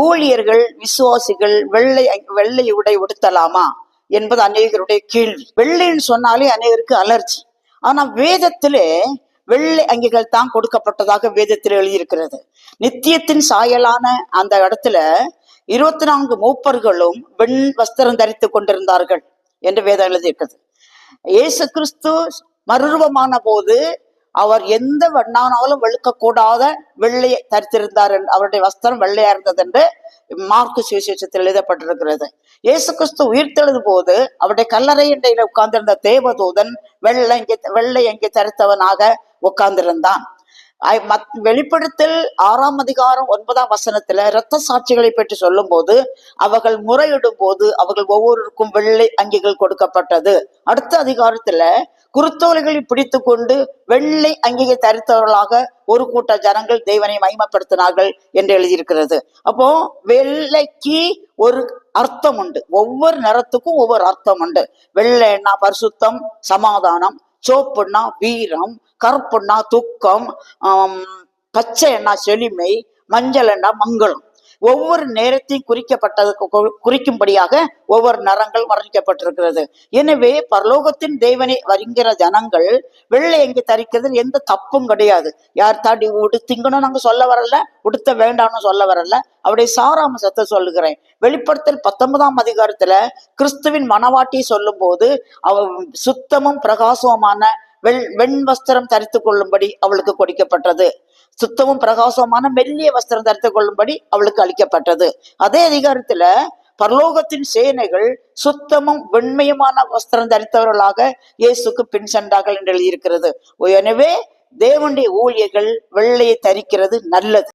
ஊழியர்கள் விசுவாசிகள் வெள்ளை வெள்ளை உடை உடுத்தலாமா என்பது அநேகருடைய கேள்வி. வெள்ளைன்னு சொன்னாலே அநேகருக்கு அலர்ஜி. ஆனா வேதத்திலே வெள்ளை அங்கிகள் தான் கொடுக்கப்பட்டதாக வேதத்தில் எழுதியிருக்கிறது. நித்தியத்தின் சாயலான அந்த இடத்துல இருபத்தி நான்கு மூப்பர்களும் வெண் வஸ்திரம் தரித்து கொண்டிருந்தார்கள் என்று வேதம் எழுதியிருக்கிறது. இயேசு கிறிஸ்து மறுரூபமான போது அவர் எந்த வண்ணானாலும் வெளுக்கக்கூடாத வெள்ளையை தரித்திருந்தார் என்று அவருடைய வஸ்திரம் வெள்ளையா இருந்தது என்று மார்க்கு சுவிசேஷத்தில் எழுதப்பட்டிருக்கிறது. இயேசு கிறிஸ்து உயிர்த்தெழுது போது அவருடைய கல்லறை இன்றையில உட்கார்ந்திருந்த தேவதூதன் வெள்ளை அங்கே வெள்ளை எங்கே தரித்தவனாக உட்கார்ந்திருந்தான். மத்- வெளிப்படுத்தல் ஆறாம் அதிகாரம் ஒன்பதாம் வசனத்துல இரத்த சாட்சிகளை பற்றி சொல்லும் போது அவர்கள் முறையிடும் போது அவர்கள் ஒவ்வொருவருக்கும் வெள்ளை அங்கிகள் கொடுக்கப்பட்டது. அடுத்த அதிகாரத்துல குருத்தோலைகளை பிடித்து கொண்டு வெள்ளை அங்கிகை தரித்தவர்களாக ஒரு கூட்ட ஜனங்கள் தேவனை மகிமைப்படுத்தினார்கள் என்று எழுதியிருக்கிறது. அப்போ வெள்ளைக்கு ஒரு அர்த்தம் உண்டு. ஒவ்வொரு நிறத்துக்கும் ஒவ்வொரு அர்த்தம் உண்டு. வெள்ளைன்னா பரிசுத்தம் சமாதானம் சோப்புன்னா வீரம் கருப்புன்னா துக்கம் பச்சை எண்ணா செழுமை மஞ்சள் எண்ணா மங்களம். ஒவ்வொரு நேரத்தையும் குறிக்கப்பட்டது கு- குறிக்கும்படியாக ஒவ்வொரு நரங்கள் வர்ணிக்கப்பட்டிருக்கிறது. எனவே பரலோகத்தின் தேவனை வருகிற ஜனங்கள் வெள்ளை எங்கே தரிக்கிறது எந்த தப்பும் கிடையாது. யார் தாண்டி உடுத்திங்கன்னு நாங்க சொல்ல வரல உடுத்த வேண்டாம்னு சொல்ல வரல. அவருடைய சாராம்சத்தை சொல்லுகிறேன். வெளிப்படுத்தல் பத்தொன்பதாம் அதிகாரத்துல கிறிஸ்துவின் மனவாட்டியை சொல்லும் போது அவ சுத்தமும் பிரகாசமான வெள் வெண் வஸ்திரம் தரித்து கொள்ளும்படி அவளுக்கு கொடுக்கப்பட்டது. சுத்தமும் பிரகாசமான மெல்லிய வஸ்திரம் தரித்து கொள்ளும்படி அவளுக்கு அளிக்கப்பட்டது. அதே அதிகாரத்துல பரலோகத்தின் சேனைகள் சுத்தமும் வெண்மையுமான வஸ்திரம் தரித்தவர்களாக இயேசுக்கு பின் சென்றார்கள் என்று எழுதியிருக்கிறது. எனவே தேவனுடைய ஊழியர்கள் வெள்ளையை தரிக்கிறது நல்லது.